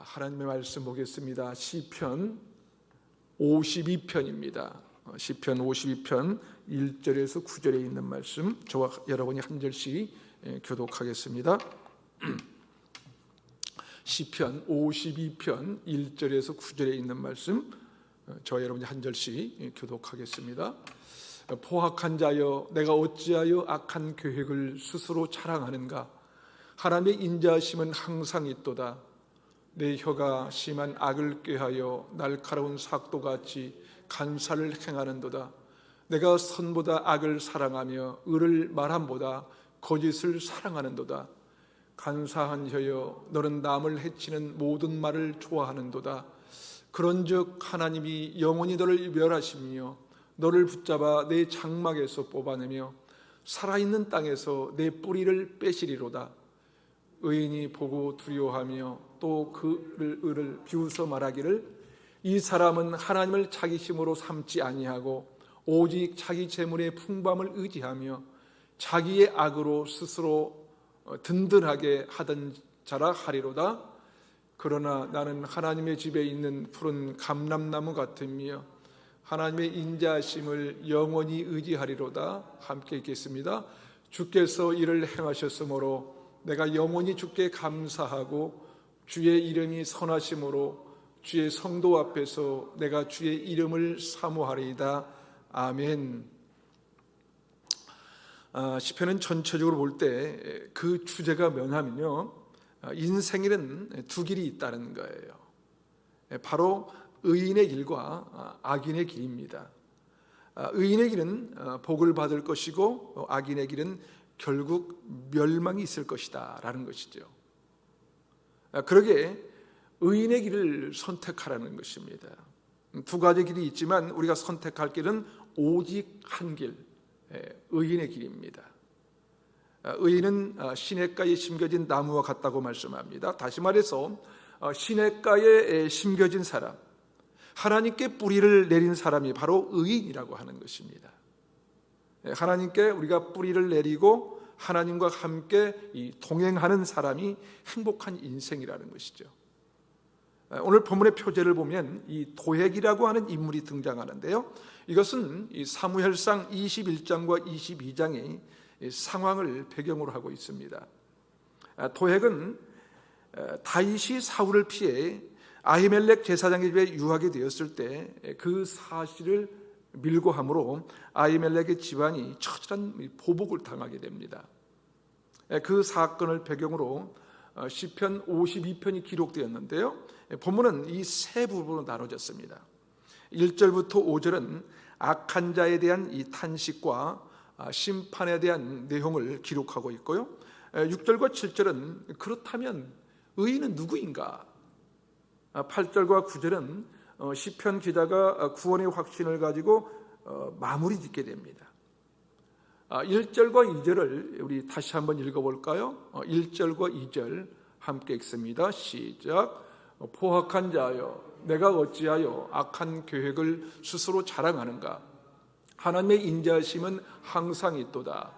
하나님의 말씀 보겠습니다. 시편 52편입니다. 어, 시편 52편 1절에서 9절에 있는 말씀 저와 여러분이 한 절씩 예, 교독하겠습니다. 시편 52편 1절에서 9절에 있는 말씀 어, 저와 여러분이 한 절씩 예, 교독하겠습니다. 어, 포악한 자여 내가 어찌하여 악한 계획을 스스로 자랑하는가 하나님의 인자하심은 항상 있도다 내 혀가 심한 악을 꾀하여 날카로운 삭도같이 간사를 행하는도다. 내가 선보다 악을 사랑하며 의를 말함보다 거짓을 사랑하는도다. 간사한 혀여 너는 남을 해치는 모든 말을 좋아하는도다. 그런즉 하나님이 영원히 너를 멸하시며 너를 붙잡아 내 장막에서 뽑아내며 살아있는 땅에서 내 뿌리를 빼시리로다. 의인이 보고 두려워하며 또 그를 비웃어 말하기를 이 사람은 하나님을 자기 힘으로 삼지 아니하고 오직 자기 재물의 풍부함을 의지하며 자기의 악으로 스스로 어, 든든하게 하던 자라 하리로다. 그러나 나는 하나님의 집에 있는 푸른 감람나무 같으며 하나님의 인자심을 영원히 의지하리로다. 함께 읽겠습니다. 주께서 이를 행하셨으므로 내가 영원히 주께 감사하고 주의 이름이 선하심으로 주의 성도 앞에서 내가 주의 이름을 사모하리이다. 아멘. 아, 시편은 전체적으로 볼 때 그 주제가 뭐냐면요. 아, 인생에는 두 길이 있다는 거예요. 바로 의인의 길과 아, 악인의 길입니다. 아, 의인의 길은 어, 복을 받을 것이고 어, 악인의 길은 결국 멸망이 있을 것이다라는 것이죠. 아, 그러게 의인의 길을 선택하라는 것입니다. 두 가지 길이 있지만 우리가 선택할 길은 오직 한 길, 예, 의인의 길입니다. 아, 의인은 아, 시냇가에 심겨진 나무와 같다고 말씀합니다. 다시 말해서 어, 시냇가에 심겨진 사람, 하나님께 뿌리를 내린 사람이 바로 의인이라고 하는 것입니다. 예, 하나님께 우리가 뿌리를 내리고 하나님과 함께 동행하는 사람이 행복한 인생이라는 것이죠. 예, 오늘 본문의 표제를 보면 이 도액이라고 하는 인물이 등장하는데요. 이것은 이 사무엘상 21장과 22장의 상황을 배경으로 하고 있습니다. 아, 도액은 다윗이 사울을 피해 아히멜렉 제사장의 집에 유하게 되었을 때 그 사실을 밀고 함으로 아히멜렉의 집안이 처절한 보복을 당하게 됩니다. 그 사건을 배경으로 어, 시편 52편이 기록되었는데요. 본문은 이 세 부분으로 나눠졌습니다. 1절부터 5절은 악한 자에 대한 이 탄식과 아, 심판에 대한 내용을 기록하고 있고요. 6절과 7절은 그렇다면 의인은 누구인가? 8절과 아, 9절은 어, 시편 기자가 어, 구원의 확신을 가지고 어, 마무리 짓게 됩니다. 1절과 아, 2절을 우리 다시 한번 읽어볼까요? 1절과 2절 함께 읽습니다. 시작. 포악한 자여, 내가 어찌하여 악한 계획을 스스로 자랑하는가? 하나님의 인자심은 항상 있도다.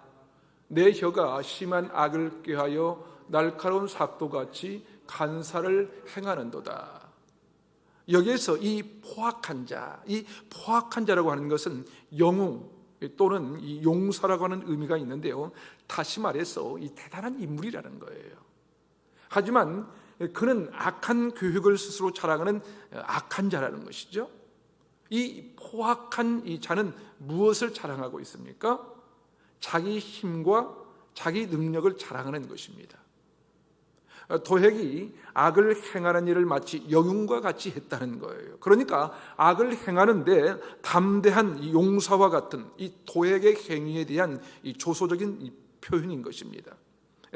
내 혀가 심한 악을 꾀하여 날카로운 삭도같이 간사를 행하는도다. 여기에서 이 포악한 자, 이 포악한 자라고 하는 것은 영웅 또는 이 용사라고 하는 의미가 있는데요. 다시 말해서 이 대단한 인물이라는 거예요. 하지만 그는 악한 교육을 스스로 자랑하는 악한 자라는 것이죠. 이 포악한 이 자는 무엇을 자랑하고 있습니까? 자기 힘과 자기 능력을 자랑하는 것입니다. 도핵이 악을 행하는 일을 마치 영웅과 같이 했다는 거예요. 그러니까 악을 행하는데 담대한 용사와 같은 이 도핵의 행위에 대한 이 조소적인 표현인 것입니다.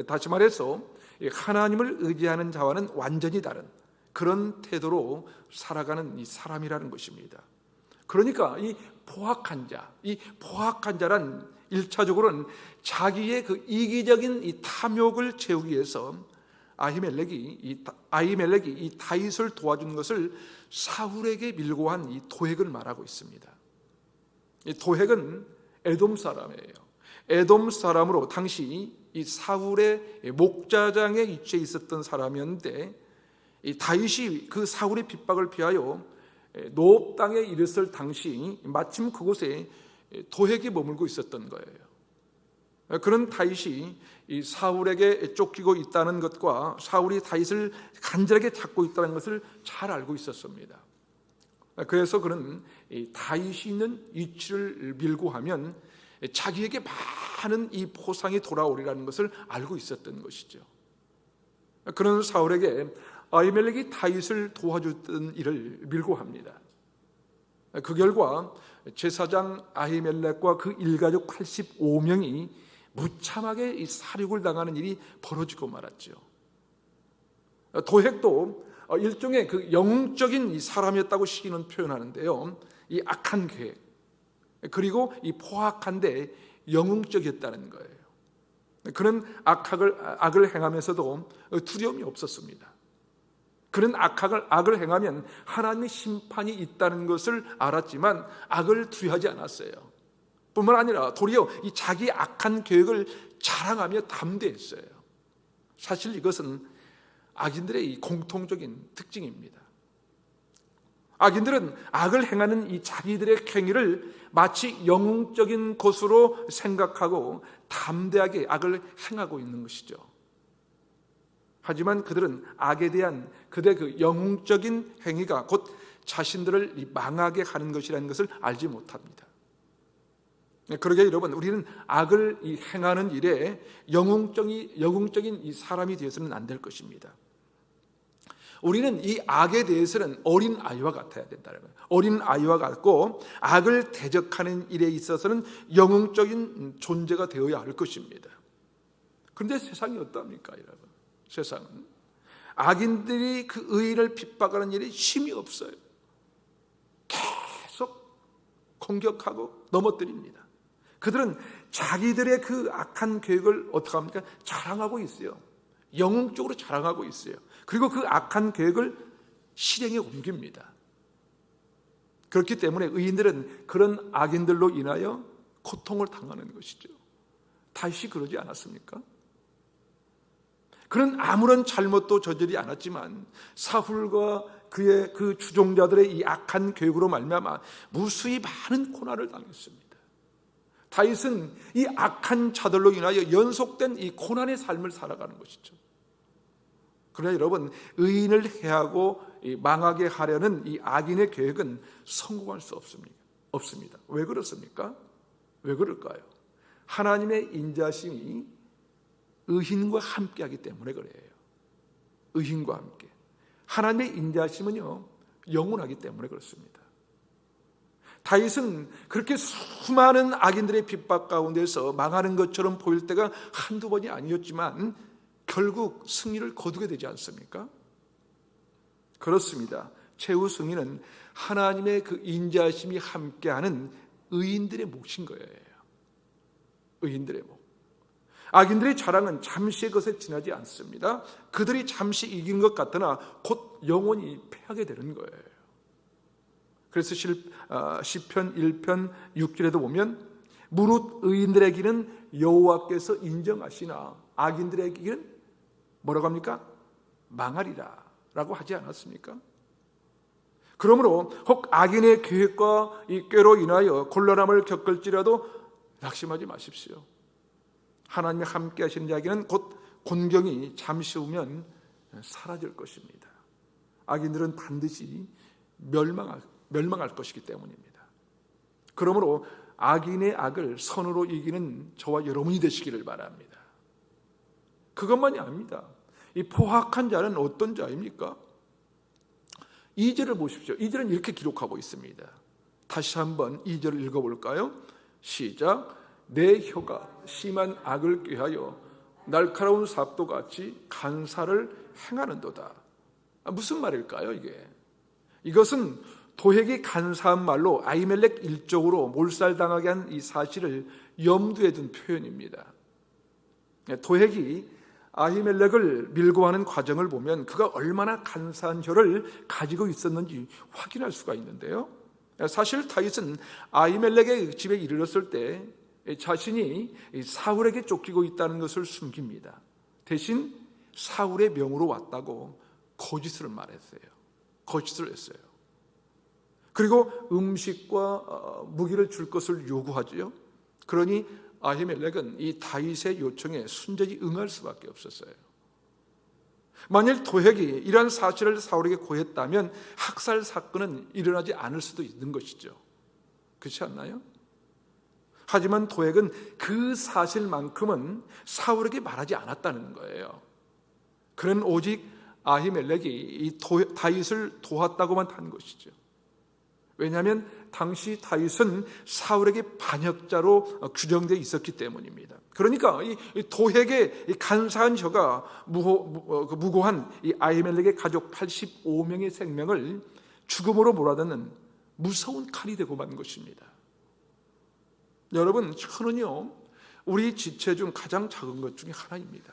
다시 말해서 하나님을 의지하는 자와는 완전히 다른 그런 태도로 살아가는 이 사람이라는 것입니다. 그러니까 이 포악한 자, 이 포악한 자란 일차적으로는 자기의 그 이기적인 이 탐욕을 채우기 위해서 아히멜렉이 이 아히멜렉이 이 다윗을 도와준 것을 사울에게 밀고 한 이 도액을 말하고 있습니다. 이 도액은 에돔 사람이에요. 에돔 사람으로 당시 이 사울의 목자장에 위치해 있었던 사람이었는데 이 다윗이 그 사울의 핍박을 피하여 노업 땅에 이르렀을 당시 마침 그곳에 도핵이 머물고 있었던 거예요. 그런 다윗이 이 사울에게 쫓기고 있다는 것과 사울이 다윗을 간절하게 찾고 있다는 것을 잘 알고 있었습니다. 그래서 그는 이 다윗이 있는 위치를 밀고 하면 자기에게 많은 이 포상이 돌아오리라는 것을 알고 있었던 것이죠. 그런 사울에게 아이멜렉이 다윗을 도와줬던 일을 밀고 합니다. 그 결과 제사장 아히멜렉과 그 일가족 85명이 무참하게 이 사륙을 당하는 일이 벌어지고 말았죠. 도핵도 일종의 그 영적인 이 사람이었다고 시기는 표현하는데요. 이 악한 계획 그리고 이 포악한데 영웅적이었다는 거예요. 그런 악학을 악을 행하면서도 두려움이 없었습니다. 그런 악학을 악을 행하면 하나님의 심판이 있다는 것을 알았지만 악을 두려하지 않았어요. 뿐만 아니라 도리어 이 자기 악한 계획을 자랑하며 담대했어요. 사실 이것은 악인들의 이 공통적인 특징입니다. 악인들은 악을 행하는 이 자기들의 행위를 마치 영웅적인 것으로 생각하고 담대하게 악을 행하고 있는 것이죠. 하지만 그들은 악에 대한 그들의 그 영웅적인 행위가 곧 자신들을 망하게 하는 것이라는 것을 알지 못합니다. 그러게 여러분, 우리는 악을 행하는 일에 영웅적인, 영웅적인 이 사람이 되어서는 안 될 것입니다. 우리는 이 악에 대해서는 어린 아이와 같아야 된다는 거예요. 어린 아이와 같고 악을 대적하는 일에 있어서는 영웅적인 존재가 되어야 할 것입니다. 그런데 세상이 어떻습니까, 여러분? 세상은 악인들이 그 의인을 핍박하는 일이 힘이 없어요. 계속 공격하고 넘어뜨립니다. 그들은 자기들의 그 악한 계획을 어떻게 합니까? 자랑하고 있어요. 영웅적으로 자랑하고 있어요. 그리고 그 악한 계획을 실행에 옮깁니다. 그렇기 때문에 의인들은 그런 악인들로 인하여 고통을 당하는 것이죠. 다시 그러지 않았습니까? 그는 아무런 잘못도 저지르지 않았지만 사울과 그의 그 주종자들의 이 악한 계획으로 말미암아 무수히 많은 고난을 당했습니다. 다윗은 이 악한 자들로 인하여 연속된 이 고난의 삶을 살아가는 것이죠. 그러나 여러분 의인을 해하고 망하게 하려는 이 악인의 계획은 성공할 수 없습니다. 없습니다. 왜 그렇습니까? 왜 그럴까요? 하나님의 인자심이 의인과 함께하기 때문에 그래요. 의인과 함께. 하나님의 인자심은요 영원하기 때문에 그렇습니다. 다윗은 그렇게 수많은 악인들의 핍박 가운데서 망하는 것처럼 보일 때가 한두 번이 아니었지만 결국 승리를 거두게 되지 않습니까? 그렇습니다. 최후 승리는 하나님의 그 인자심이 함께하는 의인들의 몫인 거예요. 의인들의 몫. 악인들의 자랑은 잠시의 것에 지나지 않습니다. 그들이 잠시 이긴 것 같으나 곧 영원히 패하게 되는 거예요. 그래서 아, 시편 1편 6절에도 보면 무릇 의인들의 길은 여호와께서 인정하시나 악인들의 길은 뭐라고 합니까? 망하리라 라고 하지 않았습니까? 그러므로 혹 악인의 계획과 이 꾀로 인하여 곤란함을 겪을지라도 낙심하지 마십시오. 하나님이 함께 하시는 이야기는 곧 곤경이 잠시 후면 사라질 것입니다. 악인들은 반드시 멸망할, 멸망할 것이기 때문입니다. 그러므로 악인의 악을 선으로 이기는 저와 여러분이 되시기를 바랍니다. 그것만이 아닙니다. 이 포악한 자는 어떤 자입니까? 2절을 보십시오. 2절은 이렇게 기록하고 있습니다. 다시 한번 2절을 읽어볼까요? 시작. 내 혀가 심한 악을 꾀하여 날카로운 삽도 같이 간사를 행하는도다. 아, 무슨 말일까요, 이게? 이것은 도핵이 간사한 말로 아이멜렉 일적으로 몰살당하게 한 이 사실을 염두에 둔 표현입니다. 도핵이 아히멜렉을 밀고 하는 과정을 보면 그가 얼마나 간사한 혀를 가지고 있었는지 확인할 수가 있는데요. 사실 다윗은 아히멜렉의 집에 이르렀을 때 자신이 사울에게 쫓기고 있다는 것을 숨깁니다. 대신 사울의 명으로 왔다고 거짓을 말했어요. 거짓을 했어요. 그리고 음식과 어, 무기를 줄 것을 요구하지요. 그러니 아히멜렉은 이 다윗의 요청에 순전히 응할 수밖에 없었어요. 만일 도핵이 이러한 사실을 사울에게 고했다면 학살 사건은 일어나지 않을 수도 있는 것이죠. 그렇지 않나요? 하지만 도액은 그 사실만큼은 사울에게 말하지 않았다는 거예요. 그는 오직 아히멜렉이 이 도, 다윗을 도왔다고만 한 것이죠. 왜냐하면 당시 다윗은 사울에게 반역자로 규정되어 있었기 때문입니다. 그러니까 이 도핵의 간사한 혀가 무호, 그 무고한 이 아히멜렉의 가족 85명의 생명을 죽음으로 몰아넣는 무서운 칼이 되고 만 것입니다. 여러분, 혀는요, 우리 지체 중 가장 작은 것 중에 하나입니다.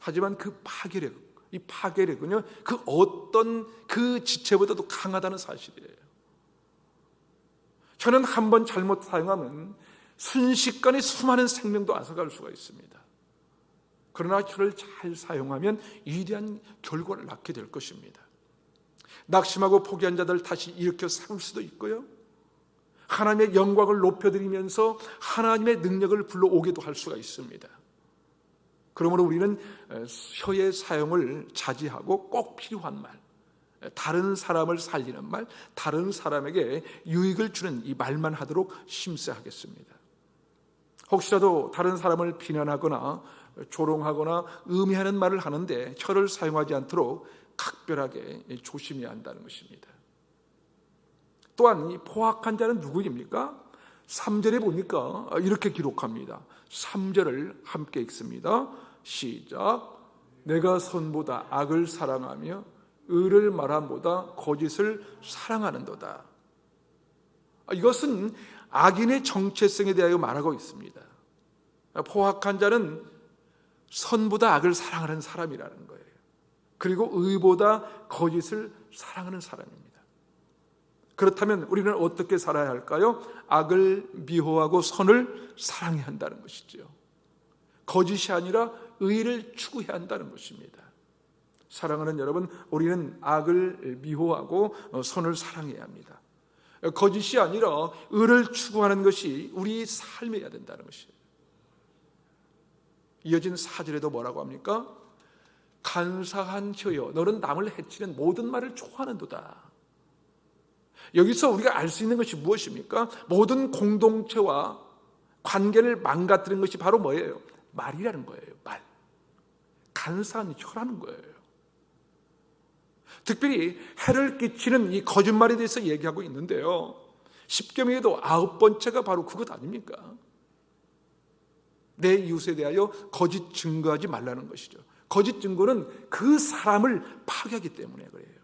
하지만 그 파괴력, 이 파괴력은요, 그 어떤 그 지체보다도 강하다는 사실이에요. 혀는 한 번 잘못 사용하면 순식간에 수많은 생명도 앗아갈 수가 있습니다. 그러나 혀를 잘 사용하면 위대한 결과를 낳게 될 것입니다. 낙심하고 포기한 자들 다시 일으켜 세울 수도 있고요. 하나님의 영광을 높여드리면서 하나님의 능력을 불러오게도 할 수가 있습니다. 그러므로 우리는 혀의 사용을 자제하고 꼭 필요한 말, 다른 사람을 살리는 말, 다른 사람에게 유익을 주는 이 말만 하도록 심세하겠습니다. 혹시라도 다른 사람을 비난하거나 조롱하거나 의미하는 말을 하는데 혀를 사용하지 않도록 각별하게 조심해야 한다는 것입니다. 또한 이 포악한 자는 누구입니까? 3절에 보니까 이렇게 기록합니다. 3절을 함께 읽습니다. 시작. 내가 선보다 악을 사랑하며 의를 말함보다 거짓을 사랑하는도다. 이것은 악인의 정체성에 대하여 말하고 있습니다. 포악한 자는 선보다 악을 사랑하는 사람이라는 거예요. 그리고 의보다 거짓을 사랑하는 사람입니다. 그렇다면 우리는 어떻게 살아야 할까요? 악을 미워하고 선을 사랑해야 한다는 것이죠. 거짓이 아니라 의를 추구해야 한다는 것입니다. 사랑하는 여러분, 우리는 악을 미워하고 선을 사랑해야 합니다. 거짓이 아니라 의를 추구하는 것이 우리 삶이어야 된다는 것이에요. 이어진 사절에도 뭐라고 합니까? 간사한 혀여, 너는 남을 해치는 모든 말을 좋아하는도다. 여기서 우리가 알 수 있는 것이 무엇입니까? 모든 공동체와 관계를 망가뜨린 것이 바로 뭐예요? 말이라는 거예요. 말. 간사한 혀라는 거예요. 특별히 해를 끼치는 이 거짓말에 대해서 얘기하고 있는데요. 십계명에도 아홉 번째가 바로 그것 아닙니까? 내 이웃에 대하여 거짓 증거하지 말라는 것이죠. 거짓 증거는 그 사람을 파괴하기 때문에 그래요.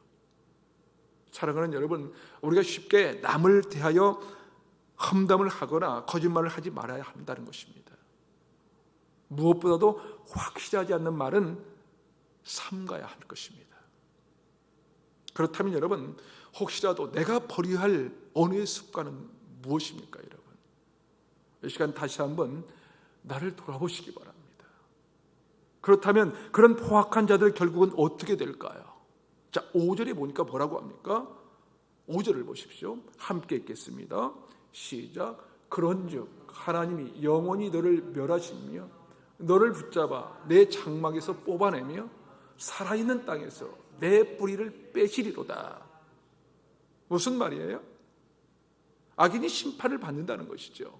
사랑하는 여러분, 우리가 쉽게 남을 대하여 험담을 하거나 거짓말을 하지 말아야 한다는 것입니다. 무엇보다도 확실하지 않는 말은 삼가야 할 것입니다. 그렇다면 여러분, 혹시라도 내가 버려야 할 언어의 습관은 무엇입니까, 여러분? 이 시간 다시 한번 나를 돌아보시기 바랍니다. 그렇다면 그런 포악한 자들 결국은 어떻게 될까요? 자, 5절에 보니까 뭐라고 합니까? 5절을 보십시오. 함께 읽겠습니다. 시작. 그런즉 하나님이 영원히 너를 멸하시며 너를 붙잡아 내 장막에서 뽑아내며 살아있는 땅에서 내 뿌리를 빼시리로다. 무슨 말이에요? 악인이 심판을 받는다는 것이죠.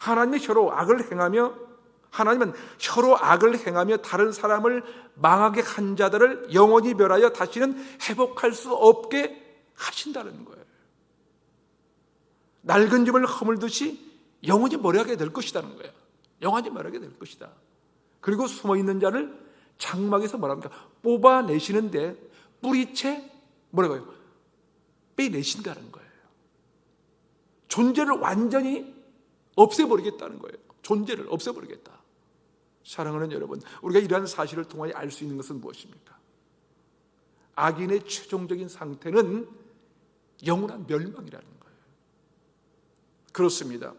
하나님의 혀로 악을 행하며 하나님은 혀로 악을 행하며 다른 사람을 망하게 한 자들을 영원히 멸하여 다시는 회복할 수 없게 하신다는 거예요. 낡은 집을 허물듯이 영원히 머리하게 될 것이라는 거예요. 영원히 머리하게 될 것이다. 그리고 숨어 있는 자를 장막에서 뭐랍니까? 뽑아내시는데 뿌리채 뭐라고요? 빼내신다는 거예요. 존재를 완전히 없애버리겠다는 거예요. 존재를 없애버리겠다. 사랑하는 여러분, 우리가 이러한 사실을 통하여 알 수 있는 것은 무엇입니까? 악인의 최종적인 상태는 영원한 멸망이라는 거예요. 그렇습니다.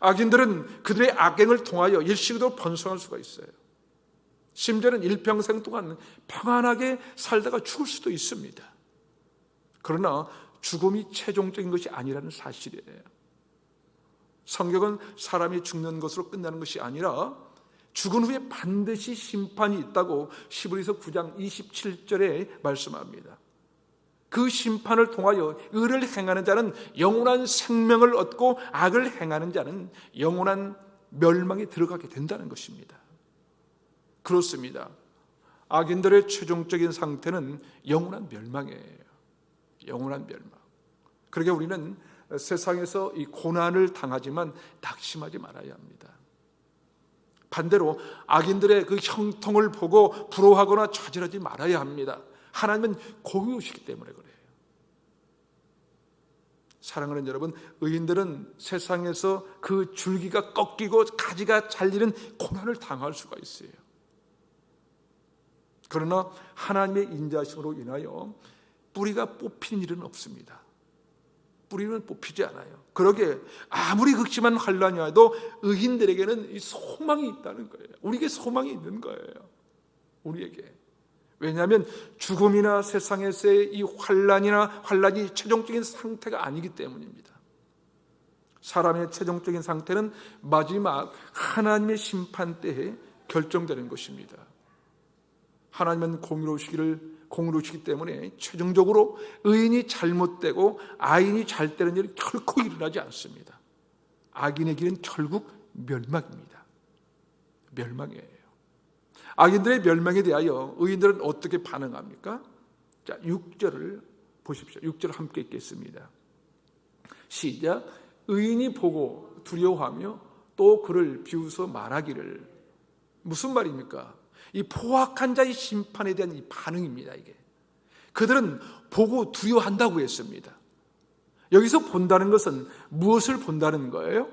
악인들은 그들의 악행을 통하여 일시도 번성할 수가 있어요. 심지어는 일평생 동안 평안하게 살다가 죽을 수도 있습니다. 그러나 죽음이 최종적인 것이 아니라는 사실이에요. 성경은 사람이 죽는 것으로 끝나는 것이 아니라 죽은 후에 반드시 심판이 있다고 시브리서 9장 27절에 말씀합니다. 그 심판을 통하여 의를 행하는 자는 영원한 생명을 얻고 악을 행하는 자는 영원한 멸망에 들어가게 된다는 것입니다. 그렇습니다. 악인들의 최종적인 상태는 영원한 멸망이에요. 영원한 멸망. 그러게 우리는 세상에서 이 고난을 당하지만 낙심하지 말아야 합니다. 반대로 악인들의 그 형통을 보고 부러워하거나 좌절하지 말아야 합니다. 하나님은 고유시기 때문에 그래요. 사랑하는 여러분, 의인들은 세상에서 그 줄기가 꺾이고 가지가 잘리는 고난을 당할 수가 있어요. 그러나 하나님의 인자심으로 인하여 뿌리가 뽑힌 일은 없습니다. 뿌리는 뽑히지 않아요. 그러게 아무리 극심한 환란이 와도 의인들에게는 소망이 있다는 거예요. 우리에게 소망이 있는 거예요. 우리에게. 왜냐하면 죽음이나 세상에서의 이 환란이나 환란이 최종적인 상태가 아니기 때문입니다. 사람의 최종적인 상태는 마지막 하나님의 심판 때에 결정되는 것입니다. 하나님은 공의로우시기를 공의로우시기 때문에 최종적으로 의인이 잘못되고 아인이 잘 되는 일은 결코 일어나지 않습니다. 악인의 길은 결국 멸망입니다. 멸망이에요. 악인들의 멸망에 대하여 의인들은 어떻게 반응합니까? 자, 6절을 보십시오. 6절 함께 읽겠습니다. 시작. 의인이 보고 두려워하며 또 그를 비웃어 말하기를 무슨 말입니까? 이 포악한 자의 심판에 대한 이 반응입니다, 이게. 그들은 보고 두려워한다고 했습니다. 여기서 본다는 것은 무엇을 본다는 거예요?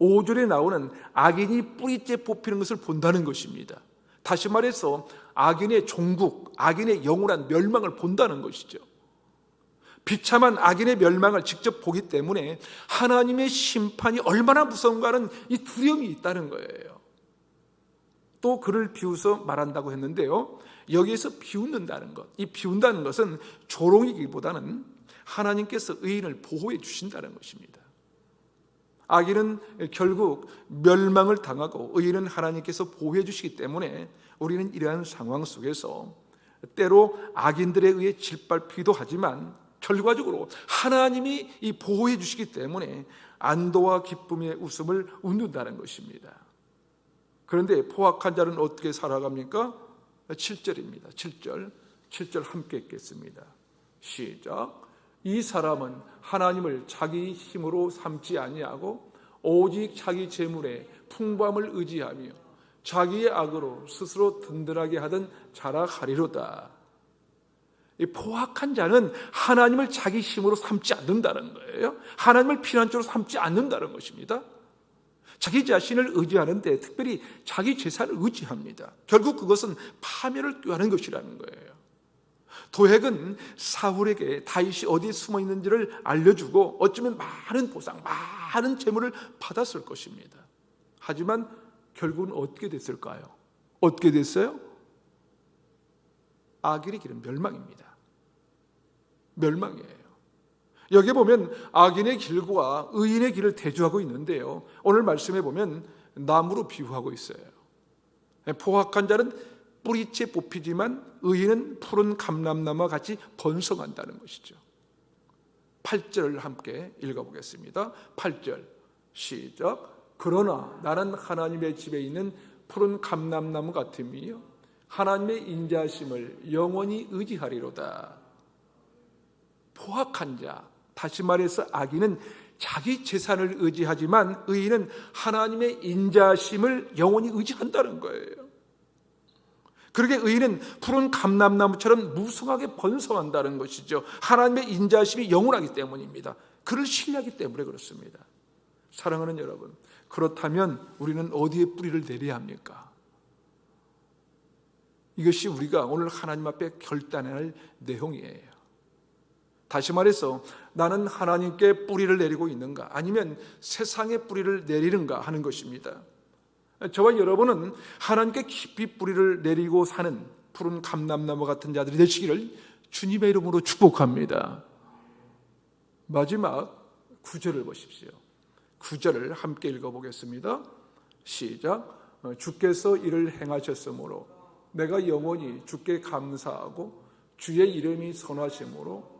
5절에 나오는 악인이 뿌리째 뽑히는 것을 본다는 것입니다. 다시 말해서 악인의 종국, 악인의 영원한 멸망을 본다는 것이죠. 비참한 악인의 멸망을 직접 보기 때문에 하나님의 심판이 얼마나 무서운가는 이 두려움이 있다는 거예요. 또 그를 비웃어 말한다고 했는데요. 여기에서 비웃는다는 것, 이 비운다는 것은 조롱이기보다는 하나님께서 의인을 보호해 주신다는 것입니다. 악인은 결국 멸망을 당하고 의인은 하나님께서 보호해 주시기 때문에 우리는 이러한 상황 속에서 때로 악인들에 의해 짓밟히기도 하지만 결과적으로 하나님이 이 보호해 주시기 때문에 안도와 기쁨의 웃음을 웃는다는 것입니다. 그런데 포악한 자는 어떻게 살아갑니까? 7절입니다. 7절. 7절 함께 읽겠습니다. 시작. 이 사람은 하나님을 자기 힘으로 삼지 아니하고 오직 자기 재물에 풍부함을 의지하며 자기의 악으로 스스로 든든하게 하던 자라가리로다. 이 포악한 자는 하나님을 자기 힘으로 삼지 않는다는 거예요. 하나님을 피난처로 삼지 않는다는 것입니다. 자기 자신을 의지하는데 특별히 자기 재산을 의지합니다. 결국 그것은 파멸을 꾀하는 것이라는 거예요. 도핵은 사울에게 다윗이 어디에 숨어 있는지를 알려주고 어쩌면 많은 보상, 많은 재물을 받았을 것입니다. 하지만 결국은 어떻게 됐을까요? 어떻게 됐어요? 악인의 길은 멸망입니다. 멸망이에요. 여기 보면 악인의 길과 의인의 길을 대조하고 있는데요. 오늘 말씀에 보면 나무로 비유하고 있어요. 포악한 자는 뿌리째 뽑히지만 의인은 푸른 감람나무와 같이 번성한다는 것이죠. 8절을 함께 읽어보겠습니다. 8절 시작. 그러나 나는 하나님의 집에 있는 푸른 감람나무 같음이요 하나님의 인자심을 영원히 의지하리로다. 포악한 자, 다시 말해서 악인은 자기 재산을 의지하지만 의인은 하나님의 인자심을 영원히 의지한다는 거예요. 그렇게 의인은 푸른 감람나무처럼 무성하게 번성한다는 것이죠. 하나님의 인자심이 영원하기 때문입니다. 그를 신뢰하기 때문에 그렇습니다. 사랑하는 여러분, 그렇다면 우리는 어디에 뿌리를 내려야 합니까? 이것이 우리가 오늘 하나님 앞에 결단할 내용이에요. 다시 말해서 나는 하나님께 뿌리를 내리고 있는가 아니면 세상에 뿌리를 내리는가 하는 것입니다. 저와 여러분은 하나님께 깊이 뿌리를 내리고 사는 푸른 감람나무 같은 자들이 되시기를 주님의 이름으로 축복합니다. 마지막 구절을 보십시오. 구절을 함께 읽어보겠습니다. 시작. 어, 주께서 이를 행하셨으므로 내가 영원히 주께 감사하고 주의 이름이 선하심으로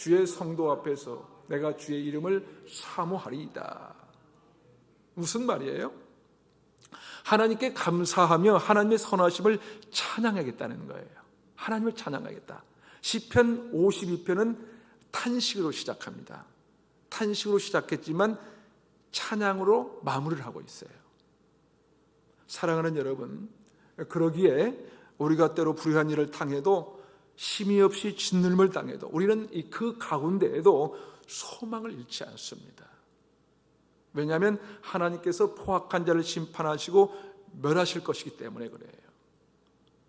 주의 성도 앞에서 내가 주의 이름을 사모하리이다. 무슨 말이에요? 하나님께 감사하며 하나님의 선하심을 찬양하겠다는 거예요. 하나님을 찬양하겠다. 시편 52편은 탄식으로 시작합니다. 탄식으로 시작했지만 찬양으로 마무리를 하고 있어요. 사랑하는 여러분, 그러기에 우리가 때로 불의한 일을 당해도 힘이 없이 짓눌림을 당해도 우리는 이그 가운데에도 소망을 잃지 않습니다. 왜냐하면 하나님께서 포악한 자를 심판하시고 멸하실 것이기 때문에 그래요.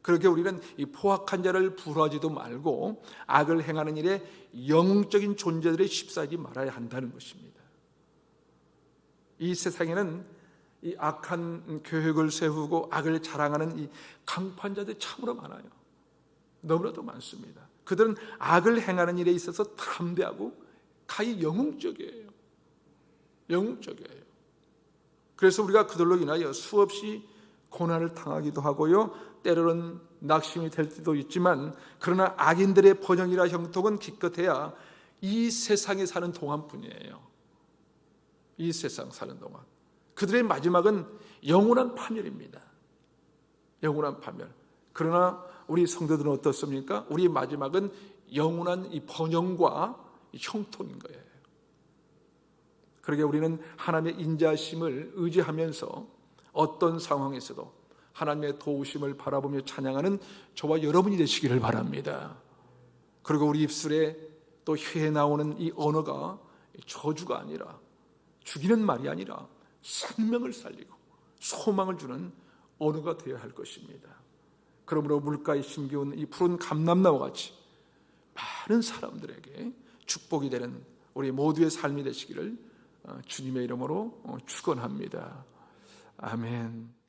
그렇게 우리는 이 포악한 자를 불하지도 말고 악을 행하는 일에 영적인 존재들에 휩싸이지 말아야 한다는 것입니다. 이 세상에는 이 악한 계획을 세우고 악을 자랑하는 이 강판자들이 참으로 많아요. 너무나도 많습니다. 그들은 악을 행하는 일에 있어서 담대하고 가히 영웅적이에요. 영웅적이에요. 그래서 우리가 그들로 인하여 수없이 고난을 당하기도 하고요. 때로는 낙심이 될 때도 있지만 그러나 악인들의 번영이라 형통은 기껏해야 이 세상에 사는 동안뿐이에요. 이 세상 사는 동안. 그들의 마지막은 영원한 파멸입니다. 영원한 파멸. 그러나 우리 성도들은 어떻습니까? 우리 마지막은 영원한 이 번영과 형통인 거예요. 그러게 우리는 하나님의 인자심을 의지하면서 어떤 상황에서도 하나님의 도우심을 바라보며 찬양하는 저와 여러분이 되시기를 바랍니다. 그리고 우리 입술에 또 휘에 나오는 이 언어가 저주가 아니라 죽이는 말이 아니라 생명을 살리고 소망을 주는 언어가 되어야 할 것입니다. 그러므로 물가에 심겨온 이 푸른 감람나무 같이 많은 사람들에게 축복이 되는 우리 모두의 삶이 되시기를 어, 주님의 이름으로 어, 축원합니다. 아멘.